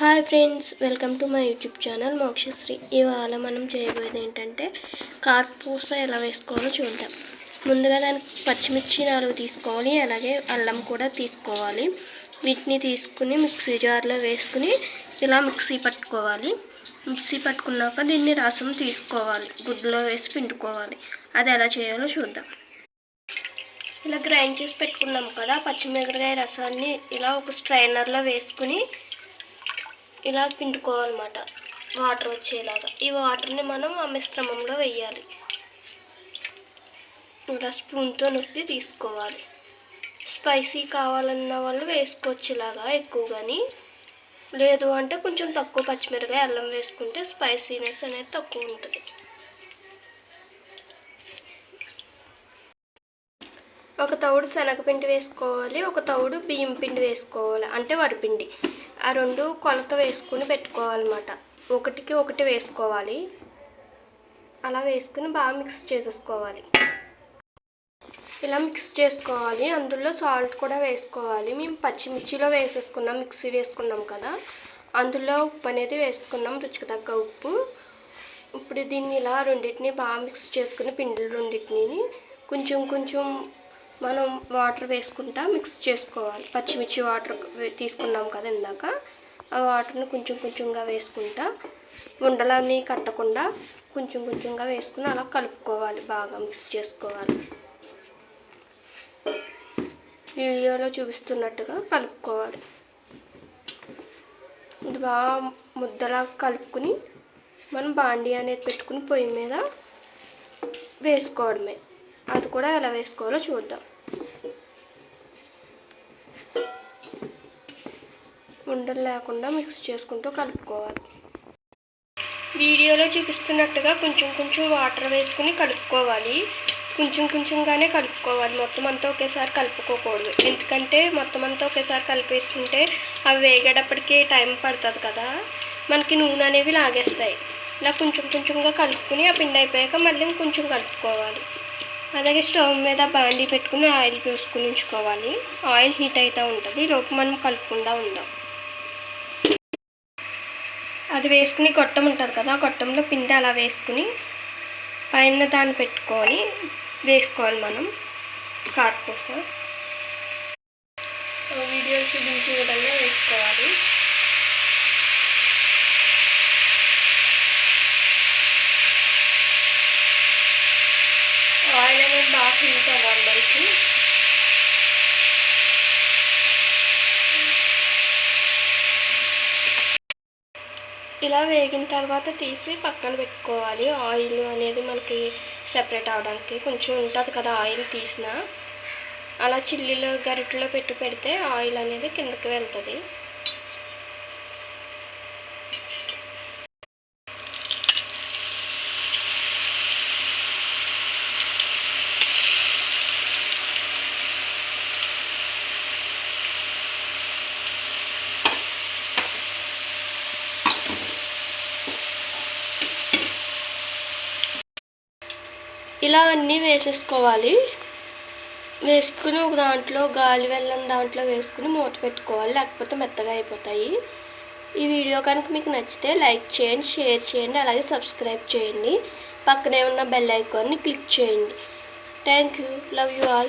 Hi friends welcome to my YouTube channel Mokshasri. ఇవాళ మనం చేయబోయేది ఏంటంటే కార్పూస ఎలా వేసుకోవాలో చూద్దాం. ముందుగా దానికి పచ్చిమిర్చి నాలుగు తీసుకోవాలి అలాగే అల్లం కూడా తీసుకోవాలి. వీటిని తీసుకుని మిక్సీ జార్లో వేసుకుని ఇలా మిక్సీ పట్టుకోవాలి. మిక్సీ పట్టుకున్నాక దీన్ని రసం తీసుకోవాలి గుడ్లో వేసి పిండుకోవాలి. అది ఎలా చేయాలో చూద్దాం. ఇలా గ్రైండ్ చేసి పెట్టుకున్నాం కదా పచ్చిమిరపకాయ రసాన్ని ఇలా ఒక స్ట్రైనర్లో వేసుకుని ఇలా పిండుకోవాలన్నమాట. వాటర్ వచ్చేలాగా. ఈ వాటర్ని మనం ఆ మిశ్రమంలో వేయాలి. ఇలా స్పూన్తో నొక్కి తీసుకోవాలి. స్పైసీ కావాలన్న వాళ్ళు వేసుకోవచ్చు ఇలాగా ఎక్కువ కానీ. లేదు అంటే కొంచెం తక్కువ పచ్చిమిరకాయ అల్లం వేసుకుంటే స్పైసీనెస్ అనేది తక్కువ ఉంటుంది. ఒక తౌడు శనగపిండి వేసుకోవాలి ఒక తౌడు బియ్యం పిండి వేసుకోవాలి అంటే వరిపిండి ఆ రెండు కొలత వేసుకుని పెట్టుకోవాలన్నమాట. ఒకటికి ఒకటి వేసుకోవాలి. అలా వేసుకుని బాగా మిక్స్ చేసేసుకోవాలి. ఇలా మిక్స్ చేసుకోవాలి. అందులో సాల్ట్ కూడా వేసుకోవాలి. మేము పచ్చిమిర్చిలో వేసేసుకున్నాం మిక్సీ వేసుకున్నాం కదా. అందులో ఉప్పు అనేది వేసుకున్నాం రుచికి తగ్గ ఉప్పు. ఇప్పుడు దీన్ని ఇలా రెండింటిని బాగా మిక్స్ చేసుకుని పిండిలు రెండింటిని కొంచెం కొంచెం మనం వాటర్ వేసుకుంటా మిక్స్ చేసుకోవాలి. పచ్చిమిర్చి వాటర్ తీసుకున్నాం కదా ఇందాక. ఆ వాటర్ని కొంచెం కొంచెంగా వేసుకుంటా. ఉండలన్నీ కట్టకుండా కొంచెం కొంచెంగా వేసుకుని అలా కలుపుకోవాలి. బాగా మిక్స్ చేసుకోవాలి. వీడియోలో చూపిస్తున్నట్టుగా కలుపుకోవాలి. ఇది బాగా ముద్దలా కలుపుకుని మనం బాండీ అనేది పెట్టుకుని పొయ్యి మీద వేసుకోవడమే. అది కూడా ఎలా వేసుకోవాలో చూద్దాం. ఉండలు లేకుండా మిక్స్ చేసుకుంటూ కలుపుకోవాలి. వీడియోలో చూపిస్తున్నట్టుగా కొంచెం కొంచెం వాటర్ వేసుకుని కలుపుకోవాలి. కొంచెం కొంచెంగానే కలుపుకోవాలి. మొత్తం అంతా ఒకేసారి కలుపుకోకూడదు. ఎందుకంటే మొత్తం అంతా ఒకేసారి కలిపేసుకుంటే అవి వేగేటప్పటికి టైం పడుతుంది కదా. మనకి నూనె అనేవి లాగేస్తాయి. ఇలా కొంచెం కొంచెంగా కలుపుకుని ఆ పిండి అయిపోయాక మళ్ళీ కొంచెం కలుపుకోవాలి. అలాగే స్టవ్ మీద బాండీ పెట్టుకుని ఆయిల్ పోసుకుని ఉంచుకోవాలి ఆయిల్ హీట్ అవుతూ ఉంటుంది. లోపు మనం కలుపుకుండా ఉందాం అది వేసుకుని గొట్టం ఉంటుంది కదా ఆ గొట్టంలో పిండి అలా వేసుకుని పైన దాన్ని పెట్టుకొని వేసుకోవాలి మనం. కార్పూస వీడియో చూపించే విధంగా వేసుకోవాలి ఆయిల్ అనేది బాగా హీట్ అవ్వాలి మనకి ఇలా వేగిన తర్వాత తీసి పక్కన పెట్టుకోవాలి. ఆయిల్ అనేది మనకి సెపరేట్ అవడానికి కొంచెం ఉంటుంది కదా ఆయిల్ తీసిన. అలా చిల్లీలో గరిటెలో పెట్టి పెడితే ఆయిల్ అనేది కిందకి వెళ్తుంది. ఇలా అన్నీ వేసేసుకోవాలి. వేసుకుని ఒక దాంట్లో గాలి వెళ్ళని దాంట్లో వేసుకుని మూత పెట్టుకోవాలి. లేకపోతే మెత్తగా అయిపోతాయి. ఈ వీడియో కనుక మీకు నచ్చితే లైక్ చేయండి షేర్ చేయండి అలాగే సబ్స్క్రైబ్ చేయండి. పక్కనే ఉన్న బెల్ ఐకాన్ని క్లిక్ చేయండి. Thank you. Love you all.